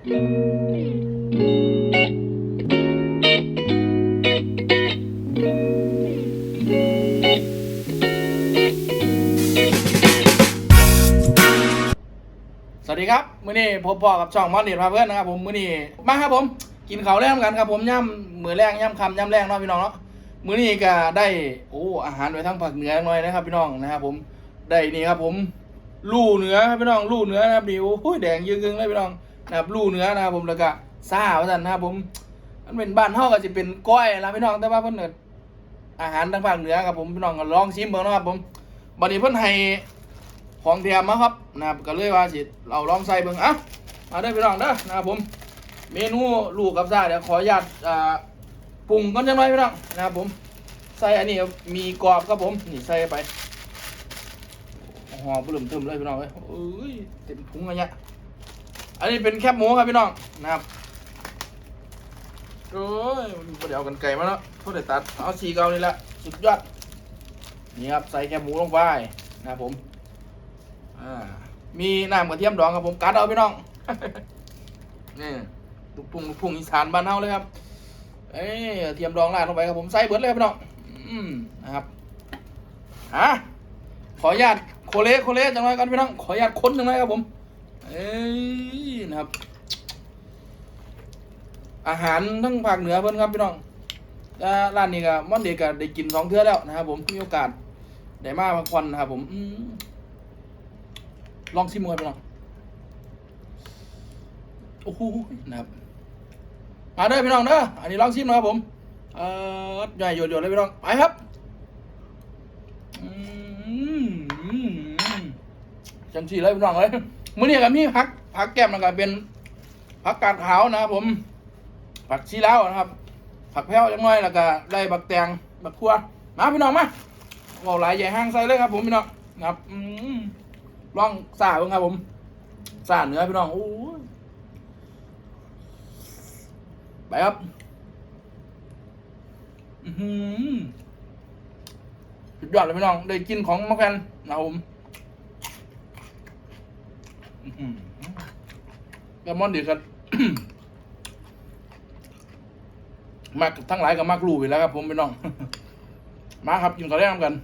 สวัสดีครับ มื้อนี้ผมพ่อกับช่องมอนเดชพาเพื่อนนะครับผมมื้อนี้มาครับผม กินข้าวแรงกันครับผมย่ำมือแรงย่ำคำย่ำแรงเนาะพี่น้องเนาะมื้อนี้ก็ได้โอ้อาหารไปทั้งภาคเหนือหน่อยนะครับ พี่น้องนะครับผมได้นี่ครับผม ลู่เหนือครับพี่น้องลู่เหนือนะครับดิวโอ้ยแดงยืงๆเลยพี่น้อง นะครับลู่เหนือนะครับผมแล้วก็ซ่าว่าซั่นนะครับผมมันเป็นบ้านเฮาก็สิเป็นก้อยนะพี่น้องแต่ว่าเพิ่นเอิ้นอาหารทางภาคเหนือครับผมพี่น้องก็ลองชิมเบิ่งนะครับผมบัดนี้เพิ่นให้ของแถมมาครับนะครับก็เลยว่าสิเราลองใส่เบิ่งอะมาได้อพี่น้องเด้อนะครับผม เมนูลูกกับซ่าเดี๋ยวขออนุญาตอ่าปรุงก่อนจังหน่อยพี่น้องนะครับผมใส่อันนี้มีกรอบครับผมนี่ใส่ไปหอมปลุ่มเติมเลยพี่น้องเอ้ยเอ้ยเต็มถุงอะไรเงี้ย อันนี้เป็นแคบหมูครับพี่น้องนะครับโอ้ยเดี๋ยวเอากันไก่มาแล้วเขาได้ตัดเอาสีเกานี่แหละสุดยอดนี่ครับใส่แคบหมูลงไปนะครับผมอ่ามีน้ำกระเทียมดองครับผมกัดเอาพี่น้องนี่ลูกพุ่งลูกพุ่งอีสานบ้านเฮาเลยครับเอ้ยกระเทียมดองราดลงไปครับผมใส่เบิร์ดเลยครับพี่น้องอืมนะครับอะขออนุญาตโคเลโคเลจังไรกันพี่น้องขออนุญาตค้นจังไรครับผม เอ้ยนะครับ อาหารทั้งภาคเหนือเพิ่อนครับพี่น้องร้านนี้ก็มันเด็กก็ได้กินสองเทื่อแล้วนะครับผมมีโอกาสได้มาพักผ่อนนะครับผมลองชิมกันไปลองโอ้โหนะครับมาเด้อพี่น้องเด้ออันนี้ลองชิมนะครับผม เอ่อใหญ่โยดๆเลยพี่น้องไปครับอืมจังสีเลยพี่น้องเลย มื้อนี้ก็มีผักผักแก้มนะครับเป็นผักกาดขาวนะครับผมผักชีลาวนะครับ ผักแพ้วจังน้อยแล้วก็ได้บักแตงบักทั่วมาพี่น้องมาเอาหลายใหญ่ห้างใส่เลยครับ ผมพี่น้องนะครับอืมลองซาเบ้างครับ ผมซาเนื้อพี่น้องโอ้ยไปครับอือหือสุดยอดเลยพี่น้องได้กินของมะแคนนะครับผม แซลมอนดีกัน มากทั้งหลายกับมากรูไปแล้วครับผมพี่น้อง มาครับกินข้าวแรกกัน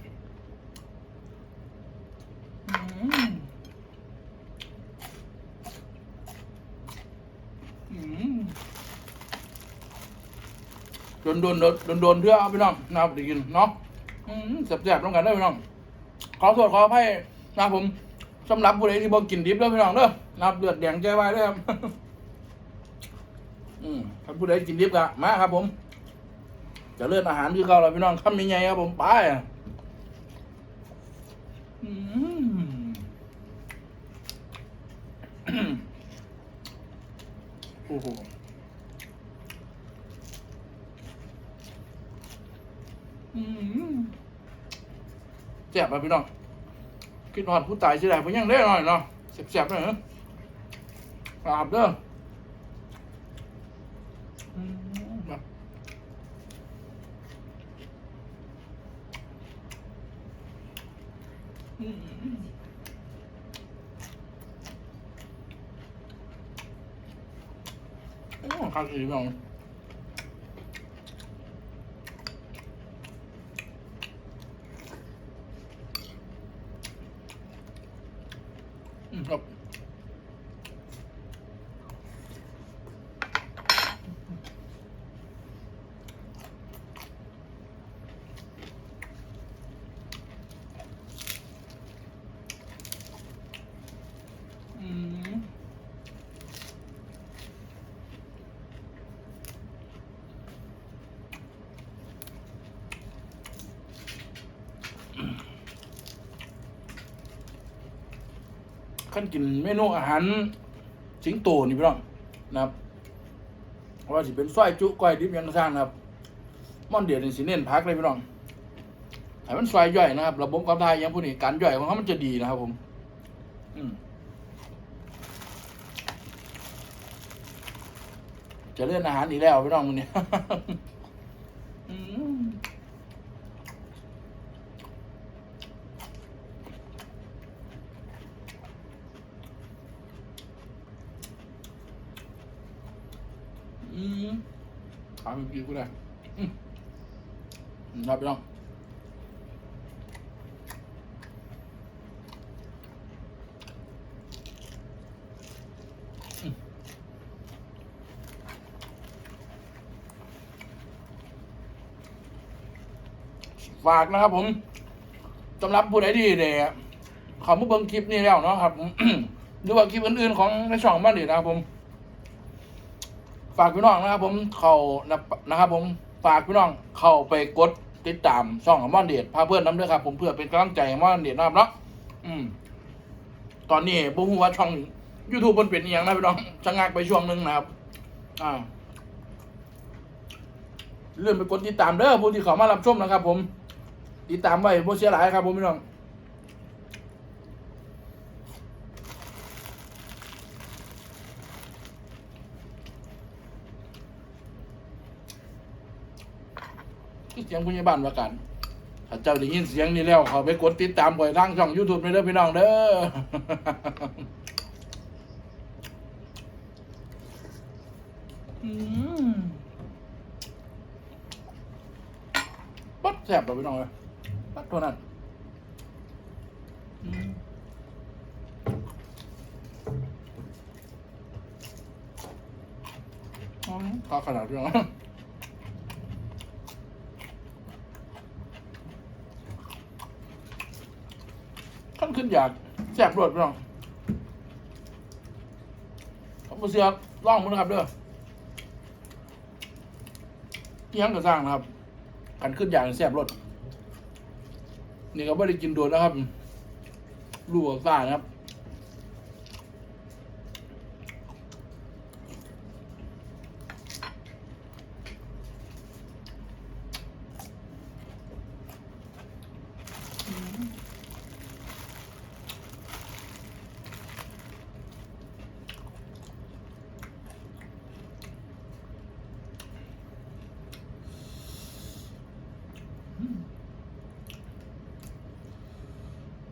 โดนโดนโดนโดนโดนเพื่อเอาพี่น้องนะครับได้กินเนาะแซ่บๆต้องกันเด้อพี่น้อง ขอโทษขออภัยนะผม สำหรับผู้ใดที่บอกกินดิบแล้วพี่น้องเด้อนับเลือดแดงใจไว้ด้วยครับอืมถ้าผู้ใดกินดิบก็มาครับ ผม จะเลือนอาหารคือเขาเราพี่น้องคำมีไงครับผมไปอะอืมโอ้โหอืมแจ็บไปพี่น้อง คิดหอดผู้ตายสิได้ผมยังได้หน่อยเนาะแสบๆหน่อยเนาะกราบเด้อโอ้ข้าวสีพี่น้อง อืมครับอืม ขั้นกินเมนูอาหารสิงโตนี่พี่น้องนะครับว่าสิเป็นสร้อยจุก้อยดิบยังกระซ่างนะครับม่อนเดียดนี่สิเน้นพักเลยพี่น้องให้มันซอยย่อยนะครับ ระบบการทายยังพวกนี้การย่อยของเขามันจะดีนะครับผมอืมจะเลื่อนอาหารอีกแล้วพี่น้องมึงเนี่ย อืมอืมถามเมื่อกี้กูได้อืมครับพี่น้องอืมฝากนะครับผมสำหรับผู้ใดที่เนี่ยเขามาเบิ่งคลิปนี้แล้วเนาะครับหรือว่าคลิปอื่นๆของในช่องบ้านเด็ดนะครับผม ฝากพี่น้องนะครับผมเขานะครับผมฝากพี่น้องเข้าไปกดติดตามช่องของมอนเดชพาเพื่อนน้ำด้วยครับผมเพื่อเป็นกำลังใจมอนเดชนะครับเนาะอืม ตอนนี้บุ้งว่าช่อง YouTube มันเป็นอย่างนะพี่น้องชะงักไปช่วงหนึงนะครับ อ่าเลื่อนไปกดติดตามเด้อผู้ที่เขามารับชมนะครับ ผม ติดตามไว้บ่เสียหลายครับผมพี่น้อง คือเสียงพยาบาลประกันถ้าเจ้าได้ยินเสียงนี้แล้วเขาไปกดติดตามก่อยทางช่อง YouTube ไปเด้อพี่น้องเด้ออืมปัดแสบเลยพี่น้องเลยปัดตัวนั้นอืมอ๋อข้าวขนาดพี่น้อง ขึ้นอยากแสบรวดพี่น้องผมเสียร่องมือนะครับเด้อเที่ยงก็สร้างนะครับขันขึ้นอยากแสบรถนี่ก็ไม่ได้กินโดนนะครับลูกกับซ่านะครับ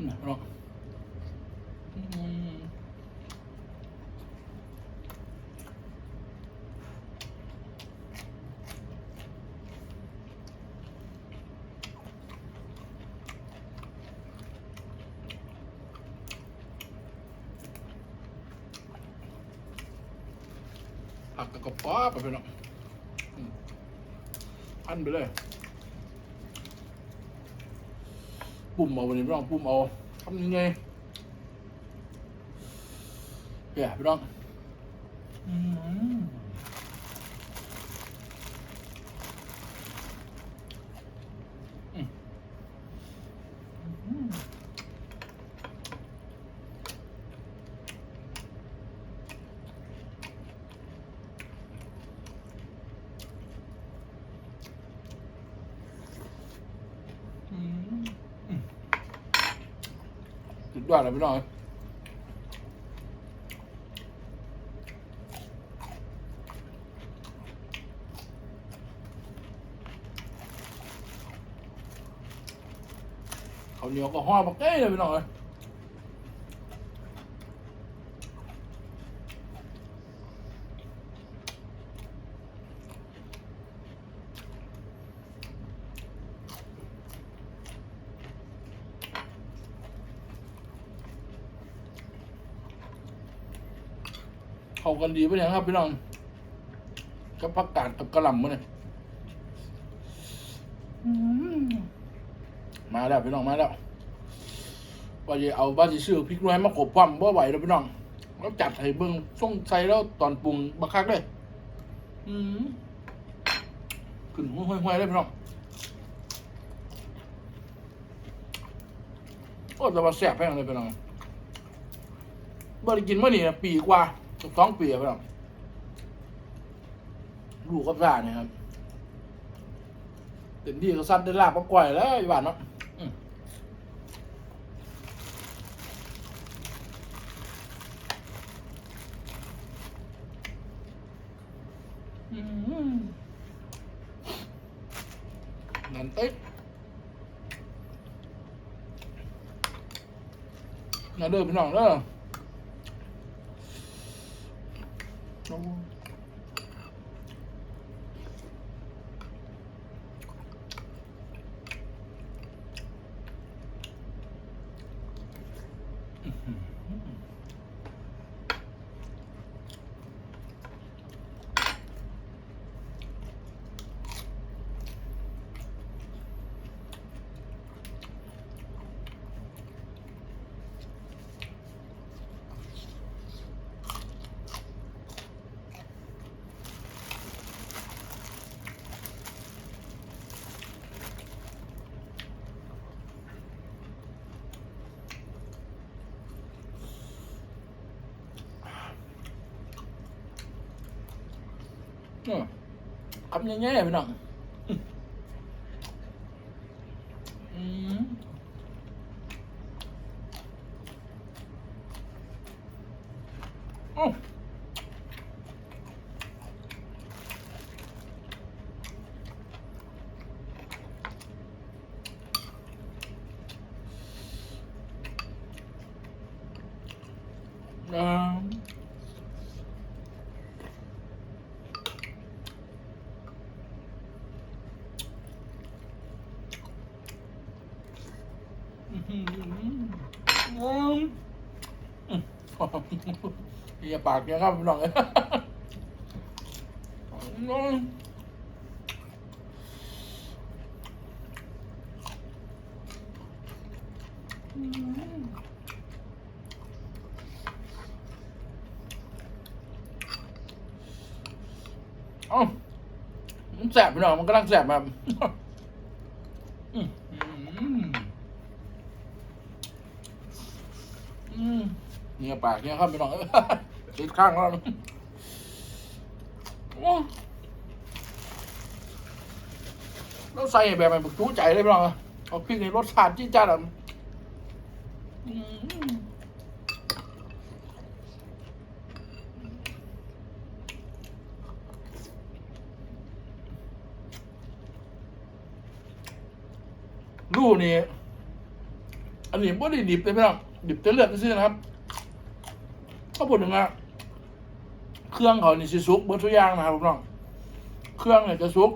นี่พี่น้องอืม ผักกระป๋อไปเป็นองพันไปเลย ปุ่มเอาวันนี้พี่น้องปุ่มเอาทำยังไงเดี๋ยพี่น้อง อืมอืมอืมอืม สุด ยอดเลยพี่น้องเขาเหนียวก็ห่อมาเก้เลยพี่น้องเลย เข้ากันดีไปเลยครับ พี่น้องกับผักกาดกับกระหล่ำมั้เนี่ยมาแล้วพี่น้องมาแล้วว่าจะเอาบ้านที่ซื้อพริกน้อยมากบความบ่ไหวแล้วพี่น้องแล้วจัดให้เบิ้งส่งใส่แล้วตอนปรุงบักคักเลยอืมขึ้นห้วยๆเลยพี่น้องโอ้แต่ว่าแซ่บแพงเลยพี่น้องบ่ได้กินเมื่อนี่ปีกว่า สองปีแล้วพี่น้องลูกกับซ่าเนี่ยครับเต็มที่ก็ซัดได้ลาบก็ก่อยแล้วอีบ้านเนาะนั่นเอ๊ะน่าเด้อพี่น้องเด้อ โอ้ อืมคำยังไงพี่น้องอืมอืมอืม อื้อหืออืม อย่าปากเยอะครับพี่น้องอืมเอ้ามันแสบพี่น้องมันกำลังแสบแบบอืมอืม อืม เนี่ยปากเนี่ยครับพี่น้องติดข้างแล้วแล้วใส่แบบมันจู้ใจเลยพี่น้องเอาพริกในรสชาติจี้จ้าดำอืมลูกนี่อันนี้ไม่ได้ดิบเลยพี่น้องดิบแต่เลือดซื่อๆนะครับ ข้าวปุ้นนะเครื่องเขานี่สิซุกเบนทุกอย่างนะครับพี่น้อง เครื่องเนี่ยจะซุก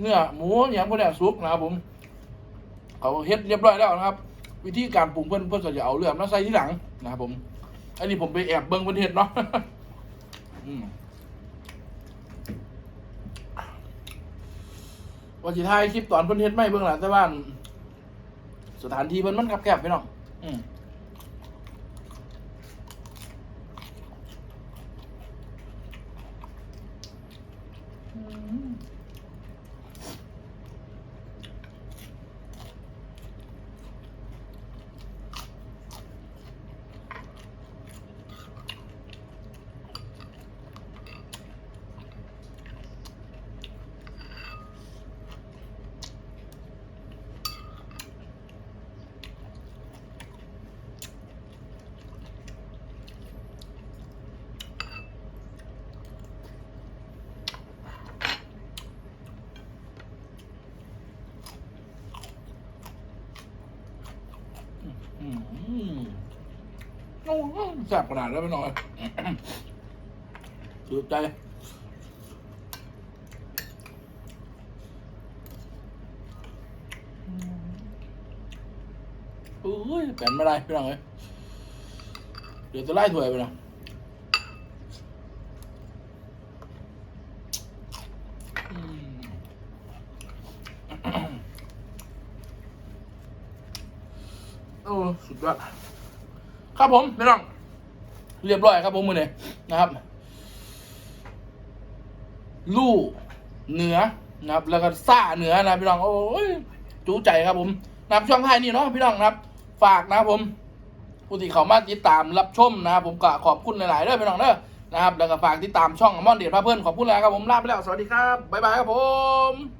เนื้อหมูอย่างพวกเนี้ยซุกนะครับผมเขาเฮ็ดเรียบร้อยแล้วนะครับ วิธีการปรุงเพิ่อนเพิ่อนก็จะเอาเลือดมาใส่ที่หลังนะครับผม อันนี้ผมไปแอบเบิ่งเพิ่นเฮ็ดเนาะว่าสิถ่ายคลิปตอนเพิ่อนเฮ็ดไม่เบิ่งล่ะแต่ว่าสถานที่มันมันคับแคบไปน้องอืมอืมโอ้โห แซ่บขนาดแล้วไปหน่อยสุดใจโอ้ยแป่นไม่ได้พี่น้องเอ้ยเดี๋ยวจะไล่ถ้วยไปนะอืมโอ้สุดยอด ครับผมพี่น้อง เรียบร้อยครับผมมือเนี้นะครับ ลู่เหนือนะครับ แล้วก็ซ่าเหนือนะพี่น้อง โอ้ยจูใจครับผมนะครับช่องไทยนี่เนาะพี่น้องนะครับ ฝากนะผมผู้ที่เขามาติดตามรับชมนะครับผมก็ขอบคุณหลายๆเด้อพี่น้องเด้อนะครับแล้วก็ฝากติดตามช่องมอนเดียดพาเพื่อนขอบคุณแล้วครับผมลาไปแล้วสวัสดีครับบ๊ายบายครับผม